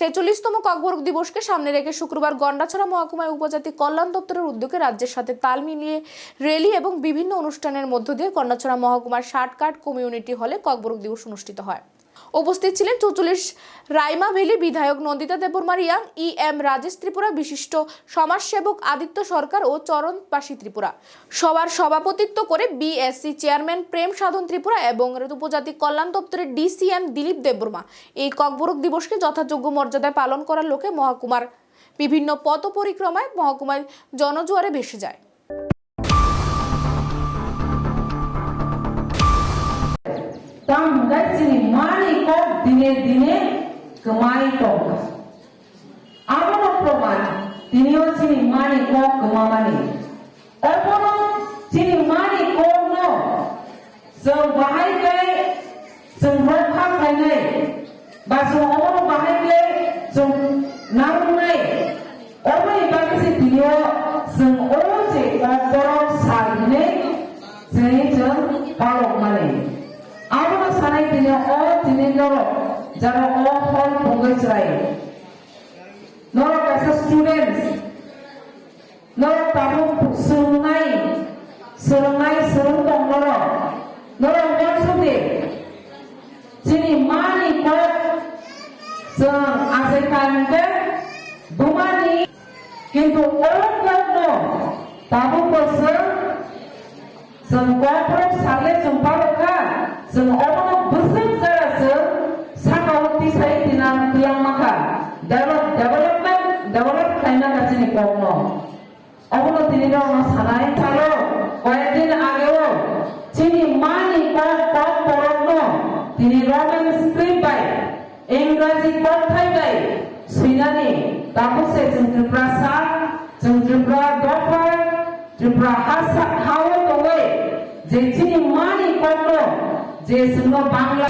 ছেচল্লিশতম ককবরক দিবসকে সামনে রেখে শুক্রবার গন্ডাছড়া মহকুমায় উপজাতি কল্যাণ দপ্তরের উদ্যোগে রাজ্যের সাথে তাল মিলিয়ে রেলি এবং বিভিন্ন অনুষ্ঠানের মধ্য দিয়ে গন্ডাছড়া মহকুমার ষাটকাট কমিউনিটি হলে ককবরক দিবস অনুষ্ঠিত হয়। উপস্থিত ছিলেন চৌচল্লিশ রাইমা ভেলি, বিধায়ক Nandita দেববর্মার young E M Rajesh Tripura, বিশিষ্ট সমাজসেবক আদিত্য সরকার ও চরণ পাশি ত্রিপুরা। সবার সভাপতিত্ব করে বিএসসি চেয়ারম্যান প্রেম সাধন ত্রিপুরা এবং উপজাতি কল্যাণ দপ্তরের ডিসিএম দিলীপ দেববর্মা। এই ককবরক দিবসকে যথাযোগ্য মর্যাদায় পালন করার লোকে মহকুমার বিভিন্ন পথ পরিক্রমায় মহকুমায় জনজোয়ারে ভেসে যায়। দিনের দিনে কমাই টঙ্কা আরো প্রমাণ তিনিও চিনি মানে কক মামানি অপরম চিনি মানে কক ন जों बाहायगै जों रखा खायनै बा जों अमर बाहायगै जों नांनाय अमै बाखिसे दियो जों अजे अबराव सारनै जै जों बालक माने आरो सानै दिने अ दिने नरक sini jeng palok mani আমরা সানাই দিনে অ দিনে নর যারা অ হল পঙ্গসরাই নর কাছে স্টুডেন্টস নর তাবু সোনাই সোনাই সোন দং নর নর অঙ্গন সবে যিনি মানি কত जों आजिखालिनिफ्राय बुमानि खिन्थु अरब्लाबो दाबो बोसोर जों गवाफोराव सारले जों बार'खा जों अबाव ಡೆವಲಪ್ಮೆಂಟ್ ಡೆವಲಪ್ ಕೈನ ಕಸಿನಿ ಕೋಮ ಅವನು ತಿನಿದ ಅವನು ಸನಾಯ ಚಾಲೋ কয়েকদিন আগেও চিনি মানি পদ পদ পরন্ন তিনি রমেন স্প্রিম বাই ইংরাজি কথাই বাই সিনানি তাপসে ত্রিপুরা সাত ত্রিপুরা দফার ত্রিপুরা হাসা খাওয়া তো যে চিনি মানি পণ্য যে শুনো বাংলা